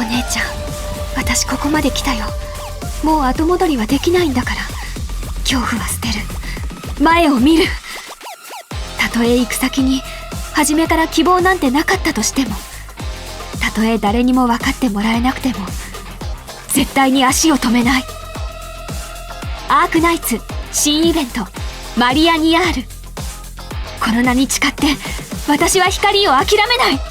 お姉ちゃん私ここまで来たよ。もう後戻りはできないんだから。恐怖は捨てる。前を見る。たとえ行く先に初めから希望なんてなかったとしても。たとえ誰にも分かってもらえなくても。絶対に足を止めない。アークナイツ新イベント。マリアニアールこの名に誓って私は光を諦めない。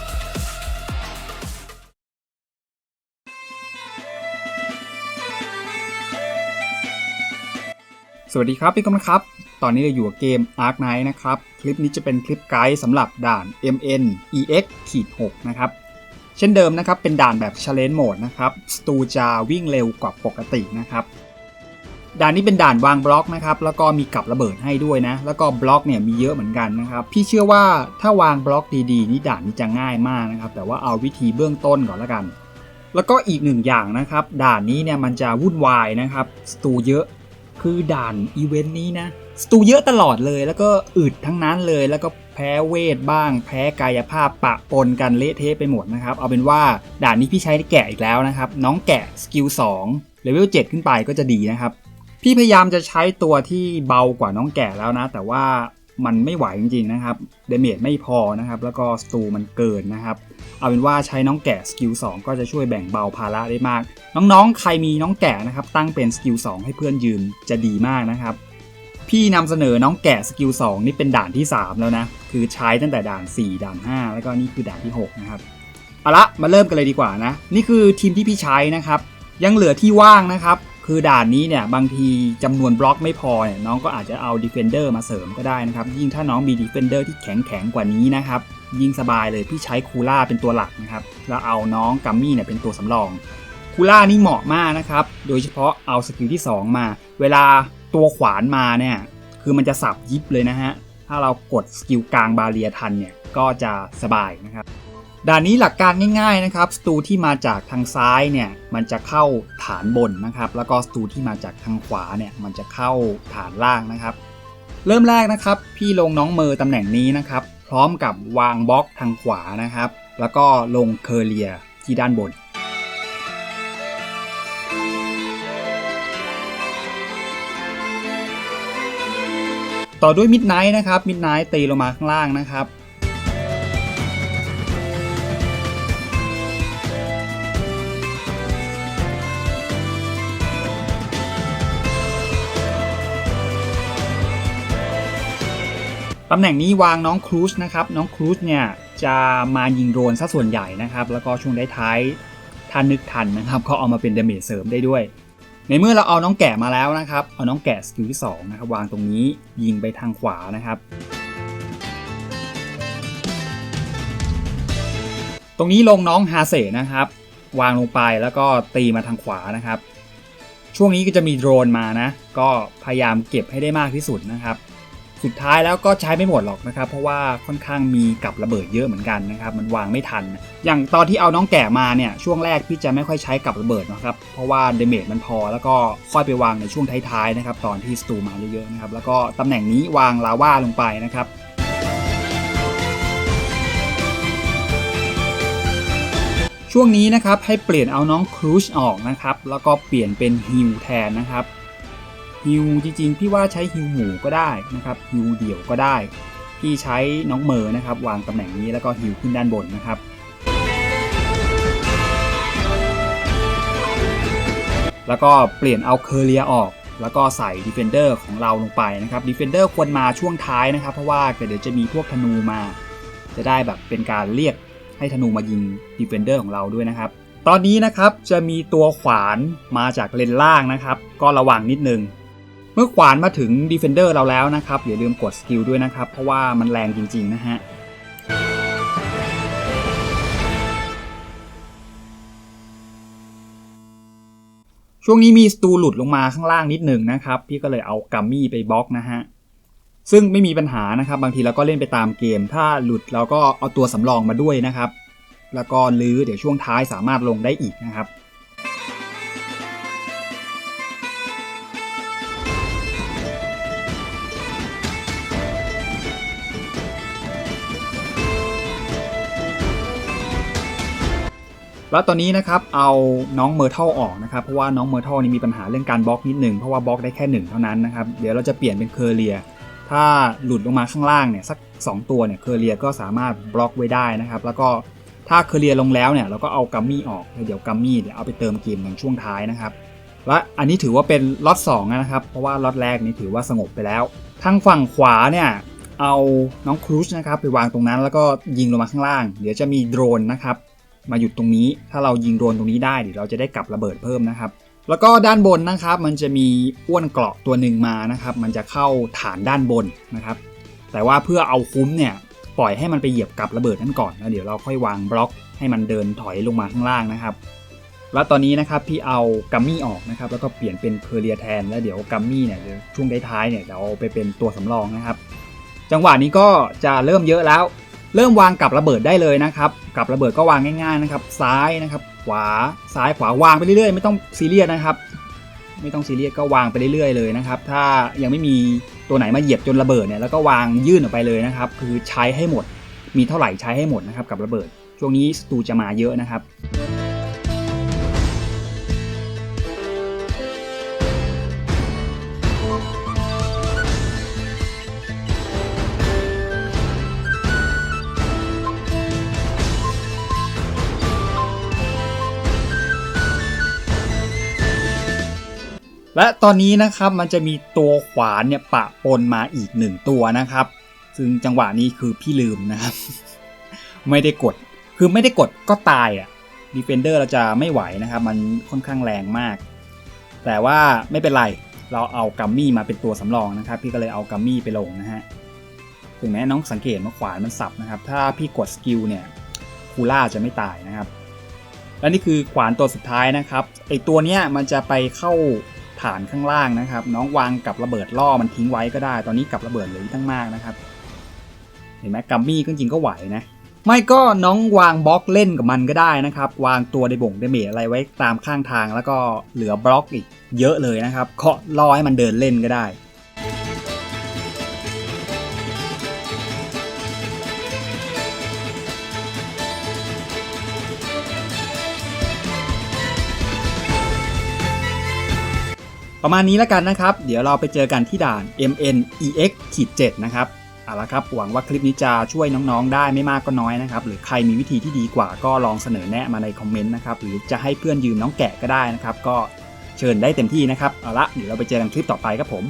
สวัสดีครับพี่กำลังครับ ตอนนี้เราอยู่กับเกม Ark Knight นะครับ คลิปนี้จะเป็นคลิปไกด์สำหรับด่าน MN EX ขีด6นะครับ เช่นเดิมนะครับ เป็นด่านแบบ Challenge Mode นะครับสตูจะวิ่งเร็วกว่าปกตินะครับ ด่านนี้เป็นด่านวางบล็อกนะครับ แล้วก็มีกับระเบิดให้ด้วยนะ แล้วก็บล็อกเนี่ยมีเยอะเหมือนกันนะครับ พี่เชื่อว่าถ้าวางบล็อกดีๆนี่ด่านนี้จะง่ายมากนะครับ แต่ว่าเอาวิธีเบื้องต้นก่อนละกัน แล้วก็อีกหนึ่งอย่างนะครับ ด่านนี้เนี่ยมันจะวุ่นวายนะครับสตูเยอะ คือด่านอีเวนต์นี้นะสตูเยอะตลอดเลยแล้วก็อึดทั้งนั้นเลย แล้วก็แพ้เวทบ้าง แพ้กายภาพปะปนกันเละเทะไปหมดนะครับ เอาเป็นว่าด่านนี้พี่ใช้แกะอีกแล้วนะครับ น้องแกะสกิล2เลเวล7ขึ้นไปก็จะดีนะครับ พี่พยายามจะใช้ตัวที่เบากว่าน้องแกะแล้วนะ แต่ว่า มันไม่ไหวจริงๆนะครับเดเมจไม่พอนะครับแล้วก็สตูมันเกินนะครับเอาเป็นว่าใช้น้องแกะสกิล2ก็จะช่วยแบ่งเบาภาระได้มาก น้องๆ ใครมีน้องแกะนะครับตั้งเป็นสกิล2ให้เพื่อนยืมจะดีมากนะครับพี่นำเสนอน้องแกะสกิล2นี่เป็นด่านที่ 3 แล้วนะ คือใช้ตั้งแต่ด่าน 4 ด่าน 5 แล้วก็นี่คือด่านที่ 6 นะครับเอาละมาเริ่มกันเลยดีกว่านะ นี่คือทีมที่พี่ใช้นะครับ ยังเหลือที่ว่างนะครับ คือด่านนี้เนี่ยบางทีจำนวนบล็อกไม่พอเนี่ยน้องก็อาจจะเอา Defender มาเสริมก็ได้นะครับ ยิ่งถ้าน้องมี Defender ที่แข็งแข็งๆกว่านี้นะครับ ยิ่งสบายเลยพี่ใช้คูล่าเป็นตัวหลักนะครับแล้วเอาน้องกัมมี่เนี่ยเป็นตัวสำรองคูล่านี่เหมาะมากนะครับ โดยเฉพาะเอาสกิลที่ 2 มา เวลาตัวขวานมาเนี่ยคือมันจะสับยิบเลยนะฮะถ้าเรากดสกิลกลางบาเรียทันเนี่ยก็จะสบายนะครับ ด่านนี้หลักการง่ายๆนะครับสตูที่มาจากทางซ้ายเนี่ยมันจะเข้าฐานบนนะครับแล้วก็สตูที่มาจากทางขวาเนี่ยมันจะเข้าฐานล่างนะครับ เริ่มแรกนะครับ พี่ลงน้องเมอร์ตำแหน่งนี้นะครับ พร้อมกับวางบล็อกทางขวานะครับ แล้วก็ลงเคอร์เลียที่ด้านบนต่อด้วยมิดไนท์นะครับมิดไนท์ตีลงมาข้างล่างนะครับ ตำแหน่งนี้วางน้องครูซนะครับ น้องครูซเนี่ยจะมายิงโดรนซะส่วนใหญ่นะครับ แล้วก็ช่วงท้ายๆถ้านึกทันนะครับก็เอามาเป็นเดเมจเสริมได้ด้วย ในเมื่อเราเอาน้องแกะมาแล้วนะครับ เอาน้องแกะสกิลที่2นะครับวางตรงนี้ยิงไปทางขวานะครับ ตรงนี้ลงน้องฮาเซนะครับ วางลงไปแล้วก็ตีมาทางขวานะครับ ช่วงนี้ก็จะมีโดรนมานะ ก็พยายามเก็บให้ได้มากที่สุดนะครับ สุดท้ายแล้วก็ใช้ไม่หมดหรอกนะครับ เพราะว่าค่อนข้างมีกับระเบิดเยอะเหมือนกันนะครับ มันวางไม่ทัน อย่างตอนที่เอาน้องแกะมาเนี่ยช่วงแรกพี่จะไม่ค่อยใช้กับระเบิดนะครับ เพราะว่าเดเมจมันพอแล้วก็ค่อยไปวางในช่วงท้ายๆนะครับตอนที่สตูมาเยอะๆนะครับแล้วก็ตำแหน่งนี้วางลาว่าลงไปนะครับช่วงนี้นะครับให้เปลี่ยนเอาน้องครูชออกนะครับแล้วก็เปลี่ยนเป็นฮิวแทนนะครับ ฮิวจริงๆ พี่ว่าใช้ฮิวหมูก็ได้นะครับฮิวเดี่ยวก็ได้ พี่ใช้น้องเมอร์นะครับ วางตำแหน่งนี้แล้วก็ฮิวขึ้นด้านบนนะครับ แล้วก็เปลี่ยนเอาเคอร์เลียออก แล้วก็ใส่ Defender ของเราลงไปนะครับ Defender ควรมาช่วงท้ายนะครับ เพราะว่าเดี๋ยวจะมีพวกธนูมา จะได้แบบเป็นการเรียกให้ธนูมายิง Defender ของเราด้วยนะครับตอนนี้นะครับจะมีตัวขวานมาจากเลนล่างนะครับ ก็ระวังนิดนึง เมื่อขวานมาถึง Defender เราแล้วนะครับ อย่าลืมกดสกิลด้วยนะครับ เพราะว่ามันแรงจริง ๆ นะฮะช่วงนี้มีสตูหลุดลงมาข้างล่างนิดหนึ่งนะครับ พี่ก็เลยเอากัมมี่ไปบล็อกนะฮะซึ่งไม่มีปัญหานะครับ บางทีเราก็เล่นไปตามเกม ถ้าหลุดเราก็เอาตัวสำรองมาด้วยนะครับ แล้วก็ลื้อเดี๋ยวช่วงท้ายสามารถลงได้อีกนะครับ แล้วตอนนี้นะครับเอาน้องเมอร์เทลออกนะครับเพราะว่าน้องเมอร์เทลนี่มีปัญหาเรื่องการบล็อกนิดหนึ่งเพราะว่าบล็อกได้แค่หนึ่งเท่านั้นนะครับเดี๋ยวเราจะเปลี่ยนเป็นเคอร์เรียถ้าหลุดลงมาข้างล่างเนี่ยสัก 2 ตัวเนี่ยเคอร์เรียก็สามารถบล็อกไว้ได้นะครับแล้วก็ถ้าเคอร์เรียลงแล้วเนี่ยเราก็เอากัมมี่ออกเดี๋ยวกัมมี่เดี๋ยวเอาไปเติมเกมในช่วงท้ายนะครับและอันนี้ถือว่าเป็นล็อต2นะครับเพราะว่าล็อตแรกนี้ถือว่าสงบไปแล้ว ทางฝั่งขวาเนี่ยเอาน้องครูชนะครับไปวางตรงนั้นแล้วก็ยิงลงมาข้างล่าง เดี๋ยวจะมีโดรนนะครับ มาหยุดตรงนี้ ถ้าเรายิงโดรนตรงนี้ได้เดี๋ยวเราจะได้กลับระเบิดเพิ่มนะครับ แล้วก็ด้านบนนะครับ มันจะมีอ้วนเกราะตัวหนึ่งมานะครับ มันจะเข้าฐานด้านบนนะครับ แต่ว่าเพื่อเอาคุ้มเนี่ยปล่อยให้มันไปเหยียบกับระเบิดนั้นก่อนแล้วเดี๋ยวเราค่อยวางบล็อกให้มันเดินถอยลงมาข้างล่างนะครับ แล้วตอนนี้นะครับพี่เอากัมมี่ออกนะครับ แล้วก็เปลี่ยนเป็นเคอร์เรียแทน แล้วเดี๋ยวกัมมี่เนี่ยเดี๋ยวช่วงท้ายๆเนี่ยเดี๋ยวเอาไปเป็นตัวสำรองนะครับ จังหวะนี้ก็จะเริ่มเยอะแล้ว เริ่มวางกับระเบิดได้เลยนะครับ กับระเบิดก็วางง่ายๆนะครับ ซ้ายนะครับ ขวาซ้ายขวาวางไปเรื่อยๆ ไม่ต้องซีเรียสนะครับ ไม่ต้องซีเรียสก็วางไปเรื่อยๆเลยนะครับ ถ้ายังไม่มีตัวไหนมาเหยียบจนระเบิดเนี่ยแล้วก็วางยื่นออกไปเลยนะครับ คือใช้ให้หมด มีเท่าไหร่ใช้ให้หมดนะครับกับระเบิด ช่วงนี้สตูจะมาเยอะนะครับ และตอนนี้นะครับมันจะมีตัวขวานเนี่ยปะปนมาอีกหนึ่งตัวนะครับ ซึ่งจังหวะนี้คือพี่ลืมนะครับ ไม่ได้กด คือไม่ได้กดก็ตายอะดีเฟนเดอร์เราจะไม่ไหวนะครับ มันค่อนข้างแรงมาก แต่ว่าไม่เป็นไรเราเอากัมมี่มาเป็นตัวสำรองนะครับ พี่ก็เลยเอากัมมี่ไปลงนะฮะถึงแม้น้องสังเกตว่าขวานมันสับนะครับ ถ้าพี่กดสกิลเนี่ยคูล่าจะไม่ตายนะครับ และนี่คือขวานตัวสุดท้ายนะครับไอตัวเนี้ยมันจะไปเข้า ฐานข้างล่างนะครับ น้องวางกับระเบิดล่อมันทิ้งไว้ก็ได้ ตอนนี้กับระเบิดเหลือตั้งมากนะครับ เห็นไหมกัมมี่ก็จริงก็ไหวนะ ไม่ก็น้องวางบล็อกเล่นกับมันก็ได้นะครับ วางตัวในบ่งเดเมจอะไรไว้ตามข้างทาง แล้วก็เหลือบล็อกอีกเยอะเลยนะครับเคาะล่อให้มันเดินเล่นก็ได้ ประมาณนี้แล้วกันนะครับ เดี๋ยวเราไปเจอกันที่ด่าน MNEX 7 นะครับเอาละครับ หวังว่าคลิปนี้จะช่วยน้องๆ ได้ไม่มากก็น้อยนะครับ หรือใครมีวิธีที่ดีกว่าก็ลองเสนอแนะมาในคอมเมนต์นะครับ หรือจะให้เพื่อนยืมน้องแกะก็ได้นะครับ ก็เชิญได้เต็มที่นะครับ เอาละเดี๋ยวเราไปเจอกันคลิปต่อไปครับผม